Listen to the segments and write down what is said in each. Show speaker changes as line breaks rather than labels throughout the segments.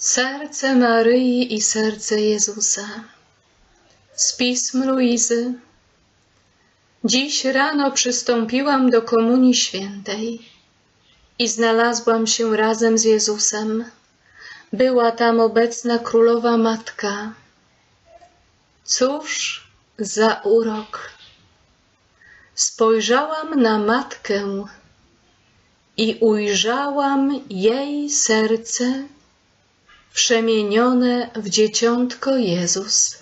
Serce Maryi i serce Jezusa. Z pism Luizy. Dziś rano przystąpiłam do Komunii Świętej i znalazłam się razem z Jezusem. Była tam obecna Królowa Matka. Cóż za urok! Spojrzałam na Matkę i ujrzałam jej serce przemienione w dzieciątko Jezus.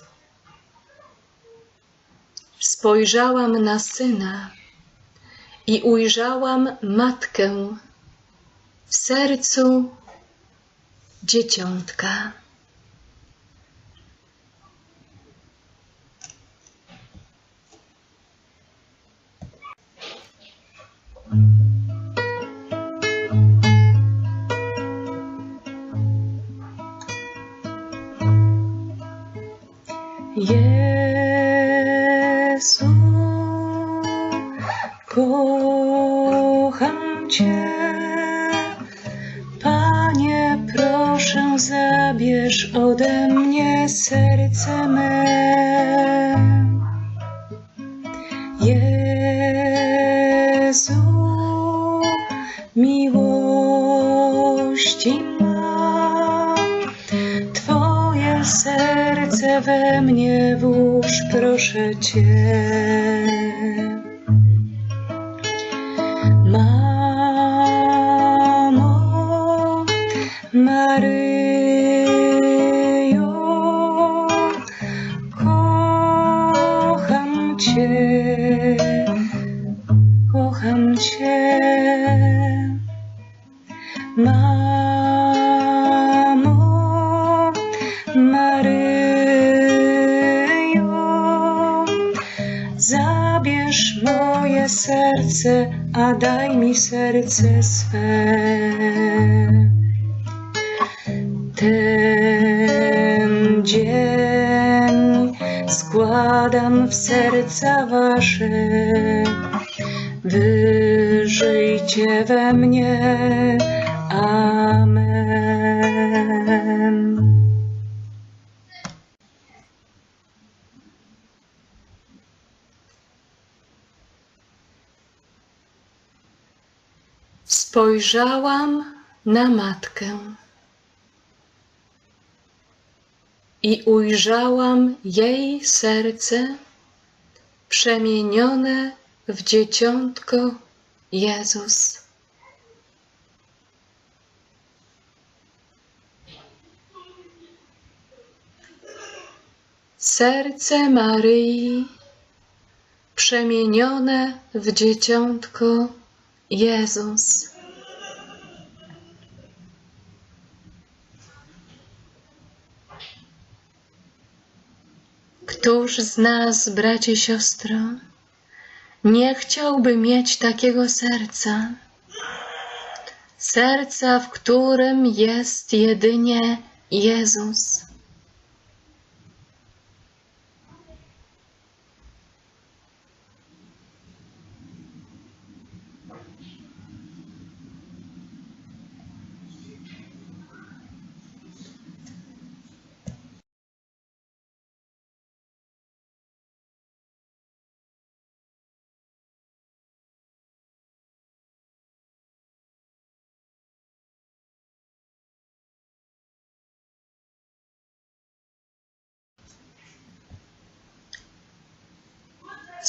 Spojrzałam na Syna i ujrzałam Matkę w sercu dzieciątka. Jezu, kocham proszę Cię. Mamo, Maryjo, kocham Cię, kocham Cię. Mamo, serce, a daj mi serce swe. Ten dzień składam w serca wasze, wyżyjcie we mnie. Amen. Spojrzałam na matkę i ujrzałam jej serce przemienione w dzieciątko Jezus. Serce Maryi przemienione w dzieciątko Jezus. Któż z nas, bracie, siostro, nie chciałby mieć takiego serca? Serca, w którym jest jedynie Jezus.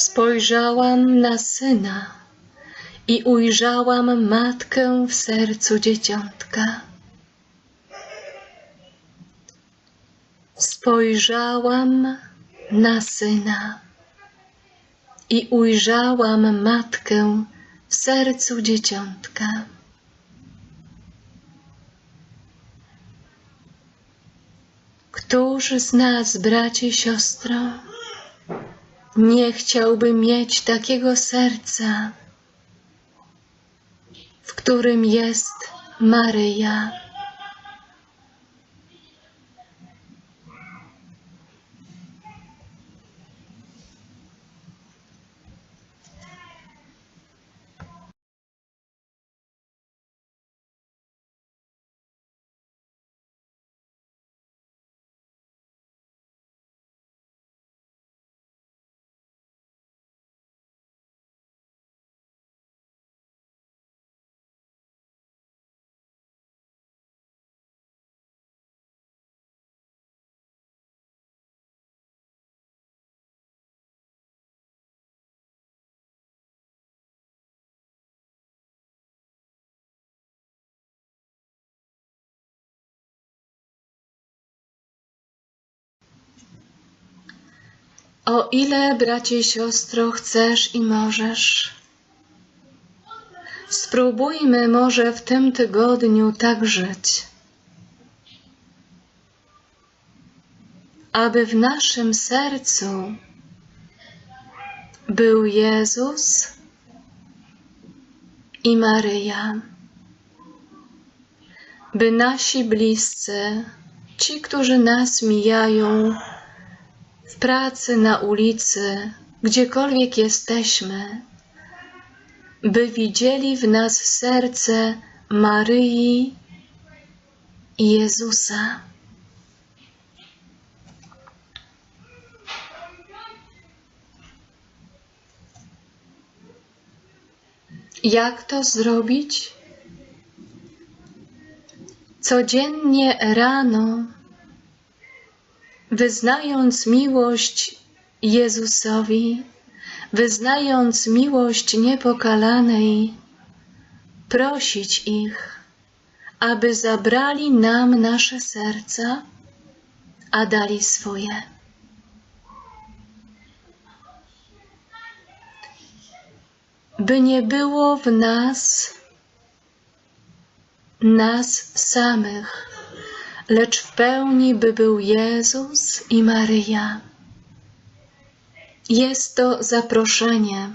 Spojrzałam na syna i ujrzałam matkę w sercu dzieciątka. Spojrzałam na syna i ujrzałam matkę w sercu dzieciątka. Któż z nas, bracie, siostro, nie chciałby mieć takiego serca, w którym jest Maryja. O ile, bracie, siostro, chcesz i możesz, spróbujmy może w tym tygodniu tak żyć, aby w naszym sercu był Jezus i Maryja, by nasi bliscy, ci, którzy nas mijają, w pracy, na ulicy, gdziekolwiek jesteśmy, by widzieli w nas serce Maryi i Jezusa. Jak to zrobić? Codziennie rano, wyznając miłość Jezusowi, wyznając miłość niepokalanej, prosić ich, aby zabrali nam nasze serca, a dali swoje. By nie było w nas nas samych, lecz w pełni by był Jezus i Maryja. Jest to zaproszenie.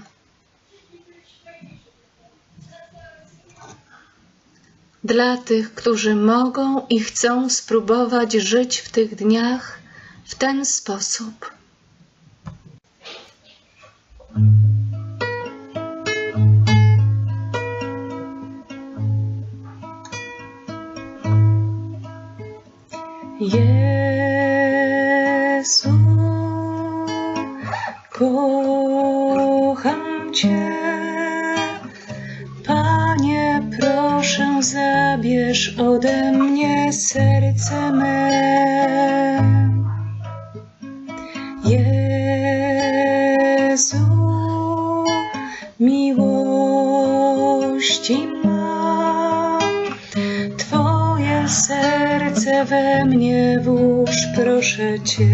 Dla tych, którzy mogą i chcą spróbować żyć w tych dniach w ten sposób. Jezu, kocham Cię. Panie, proszę, zabierz ode mnie proszę Cię.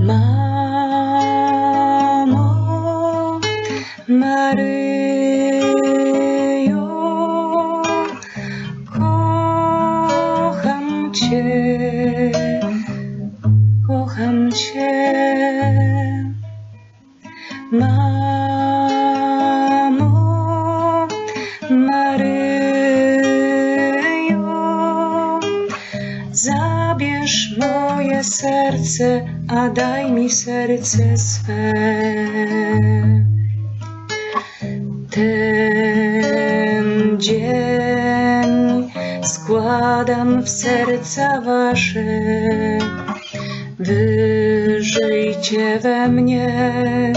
Mamo, Maryjo, kocham Cię, kocham Cię. Mamo, serce, a daj mi serce swe. Ten dzień składam w serca wasze, wyżyjcie we mnie